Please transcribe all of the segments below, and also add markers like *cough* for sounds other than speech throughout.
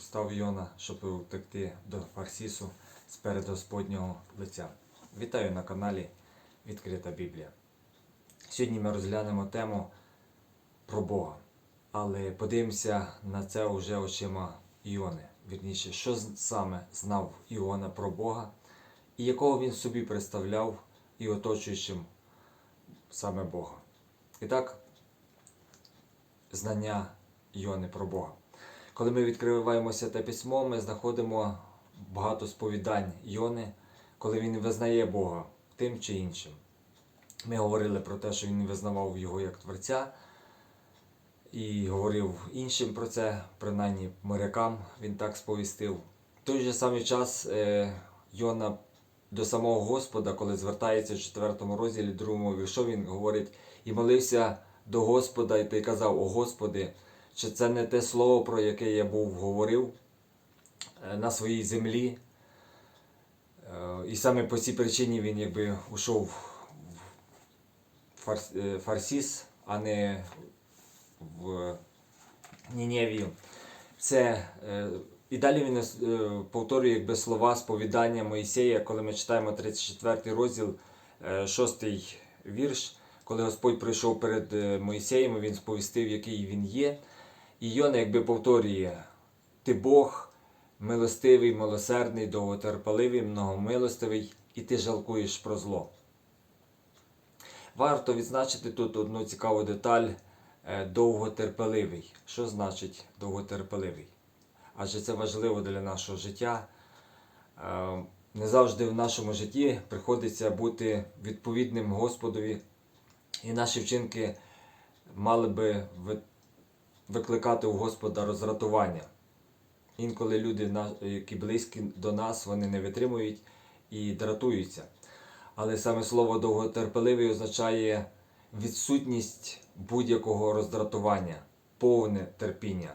встав Йона, щоб втекти до Фарсісу сперед Господнього лиця. Вітаю на каналі Відкрита Біблія. Сьогодні ми розглянемо тему про Бога. Але подивимося на це вже очима Іони. Вірніше, що саме знав Іона про Бога і якого він собі представляв і оточуючим саме Бога. І так, знання Іони про Бога. Коли ми відкриваємо те письмо, ми знаходимо багато сповідань Йони, коли він визнає Бога тим чи іншим. Ми говорили про те, що він визнавав його як Творця і говорив іншим про це, принаймні морякам він так сповістив. В той же самий час е, Йона до самого Господа, коли звертається в 4 розділі, 2 віршо, він говорить і молився до Господа, і ти казав, о Господи, чи це не те слово, про яке я був говорив е, на своїй землі. Е, І саме по цій причині він якби ушов в е, Фарсіс, а не в Ніневію. Це, і далі він повторює якби, слова сповідання Моїсея, коли ми читаємо 34 розділ, 6 вірш, коли Господь прийшов перед Моїсеєм, він сповістив, який він є. І Йона якби повторює: Ти Бог, милостивий, милосердний, довготерпеливий, многомилостивий, і ти жалкуєш про зло. Варто відзначити тут одну цікаву деталь е, довготерпеливий. Що значить довготерпеливий? Адже це важливо для нашого життя. Е, Не завжди в нашому житті приходиться бути відповідним Господові, і наші вчинки мали би викликати у Господа роздратування. Інколи люди, які близькі до нас, вони не витримують і дратуються. Але саме слово довготерпеливий означає відсутність будь-якого роздратування, повне терпіння.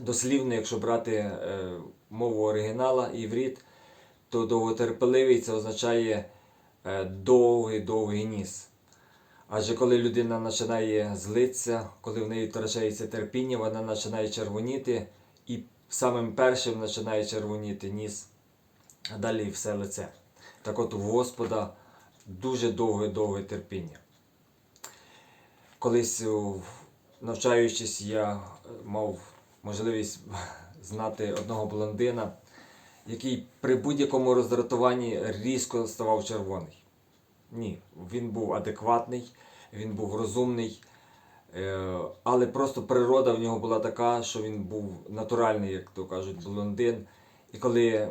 Дослівно, якщо брати е, мову оригінала іврит, то довготерпеливий це означає е, довгий-довгий ніс. Адже коли людина починає злитися, коли в неї втрачається терпіння, вона починає червоніти, і самим першим починає червоніти ніс, а далі все лице. Так от у Господа дуже довге-довге терпіння. Колись навчаючись, я е, мав можливість *laughs* знати одного блондина, який при будь-якому роздратуванні різко ставав червоний. Ні, він був адекватний, він був розумний, е, але просто природа в нього була така, що він був натуральний, як то кажуть, блондин. І коли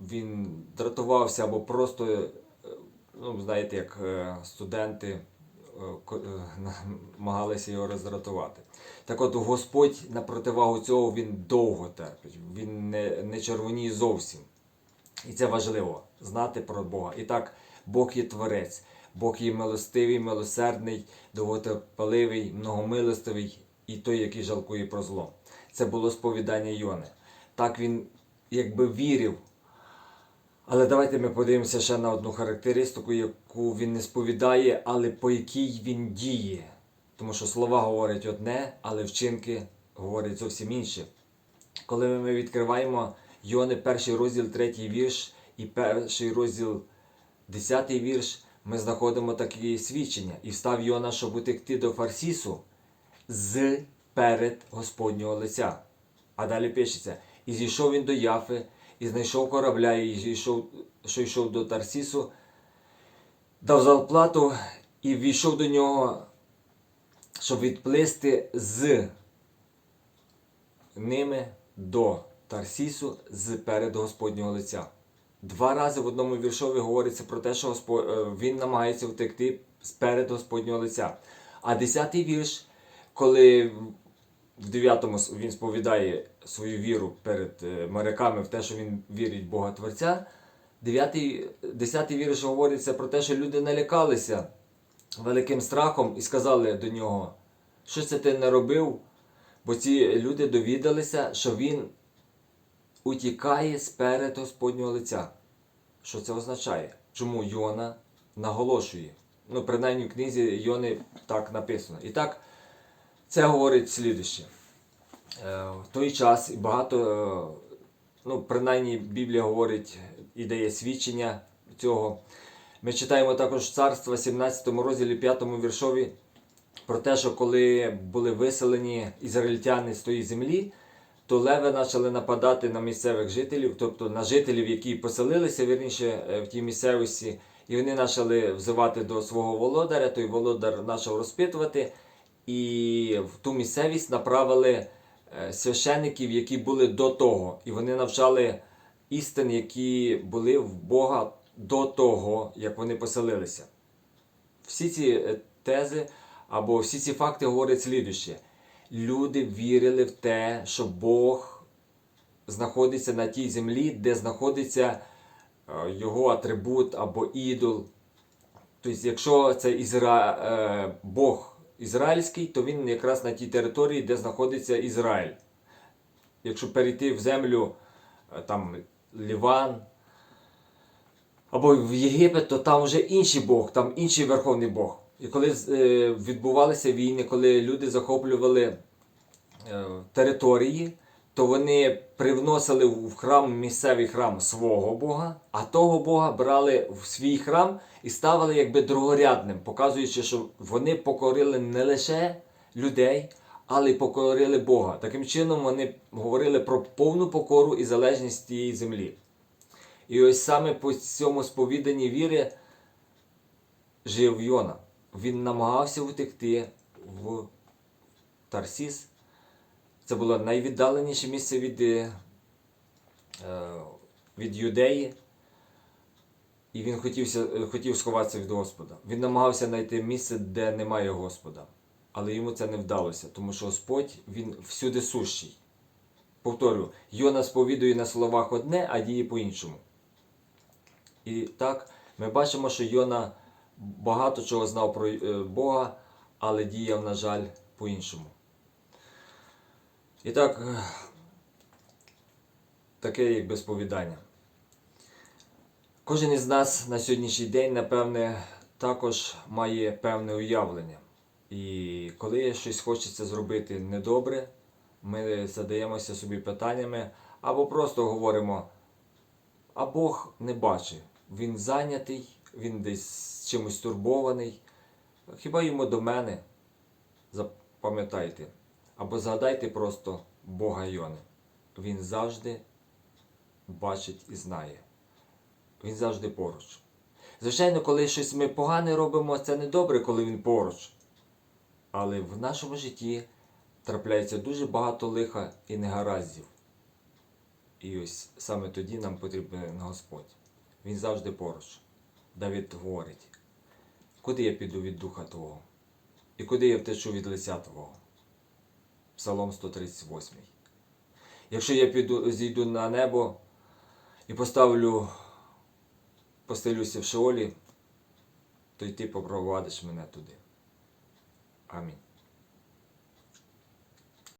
він дратувався або просто, е, ну, знаєте, як е, студенти *laughs* намагалися його роздратувати. Так от Господь на противагу цього він довго терпить, він не, не червоніє зовсім. І це важливо знати про Бога. І так, Бог є творець, Бог є милостивий, милосердний, довготерпеливий, многомилостивий і той, який жалкує про зло. Це було сповідання Йони. Так він якби вірив. Але давайте ми подивимося ще на одну характеристику, яку він не сповідає, але по якій він діє. Тому що слова говорять одне, але вчинки говорять зовсім інше. Коли ми відкриваємо Йони, перший розділ, третій вірш і перший розділ, десятий вірш, ми знаходимо такі свідчення. І встав Йона, щоб утекти до Фарсісу з перед Господнього лиця. А далі пишеться: і зійшов він до Яфи, і знайшов корабля, і зійшов, що йшов до Тарсісу, дав зарплату і війшов до нього, щоб відплисти з ними до Тарсісу з перед Господнього лиця. Два рази в одному віршові говориться про те, що Господь, він намагається втекти сперед Господнього лиця. А десятий вірш, коли в дев'ятому він сповідає свою віру перед е, моряками в те, що він вірить в Бога Творця, дев'ятий, десятий вірш говориться про те, що люди налякалися великим страхом і сказали до нього, що це ти не робив, бо ці люди довідалися, що він утікає сперед Господнього лиця. Що це означає? Чому Йона наголошує? Ну, принаймні в книзі Йони так написано. І так, це говорить слідуще. е, в той час багато, е, ну, принаймні Біблія говорить і дає свідчення цього. Ми читаємо також царства 17 розділі 5 віршові про те, що коли були виселені ізраїльтяни з тої землі, то леви почали нападати на місцевих жителів, тобто на жителів, які поселилися вірніше е, в тій місцевості, і вони почали взивати до свого володаря, той володар почав розпитувати, і в ту місцевість направили е, священиків, які були до того, і вони навчали істин, які були в Бога до того, як вони поселилися. Всі ці е, тези або всі ці факти говорять слідуще. Люди вірили в те, що Бог знаходиться на тій землі, де знаходиться е, його атрибут або ідол. Тобто, якщо це Ізра... е, Бог ізраїльський, то він якраз на тій території, де знаходиться Ізраїль. Якщо перейти в землю е, там Ліван або в Єгипет, то там вже інший Бог, там інший верховний Бог. І коли е, відбувалися війни, коли люди захоплювали е, території, то вони привносили в храм місцевий храм свого Бога, а того Бога брали в свій храм і ставили якби другорядним, показуючи, що вони покорили не лише людей, але й покорили Бога. Таким чином вони говорили про повну покору і залежність тієї землі. І ось саме по цьому сповіданні віри жив Йона. Він намагався втекти в Тарсіс. Це було найвіддаленіше місце від, е, від Юдеї. І він хотівся, хотів сховатися від Господа. Він намагався знайти місце, де немає Господа. Але йому це не вдалося, тому що Господь він всюди сущий. Повторю, Йона сповідує на словах одне, а діє по-іншому. І так, ми бачимо, що Йона багато чого знав про е, Бога, але діяв, на жаль, по-іншому. І так, е, таке якби сповідання. Кожен із нас на сьогоднішній день, напевне, також має певне уявлення. І коли щось хочеться зробити недобре, ми задаємося собі питаннями або просто говоримо, а Бог не бачить. Він зайнятий, він десь чимось турбований. Хіба йому до мене? Запам'ятайте. Або згадайте просто Бога Йони. Він завжди бачить і знає. Він завжди поруч. Звичайно, коли щось ми погане робимо, це не добре, коли він поруч. Але в нашому житті трапляється дуже багато лиха і негараздів. І ось саме тоді нам потрібен Господь. Він завжди поруч. Давид говорить, куди я піду від Духа Твого? І куди я втечу від лиця Твого? Псалом 138. Якщо я піду, зійду на небо і поставлю, постелюся в шеолі, то й ти попровадиш мене туди. Амінь.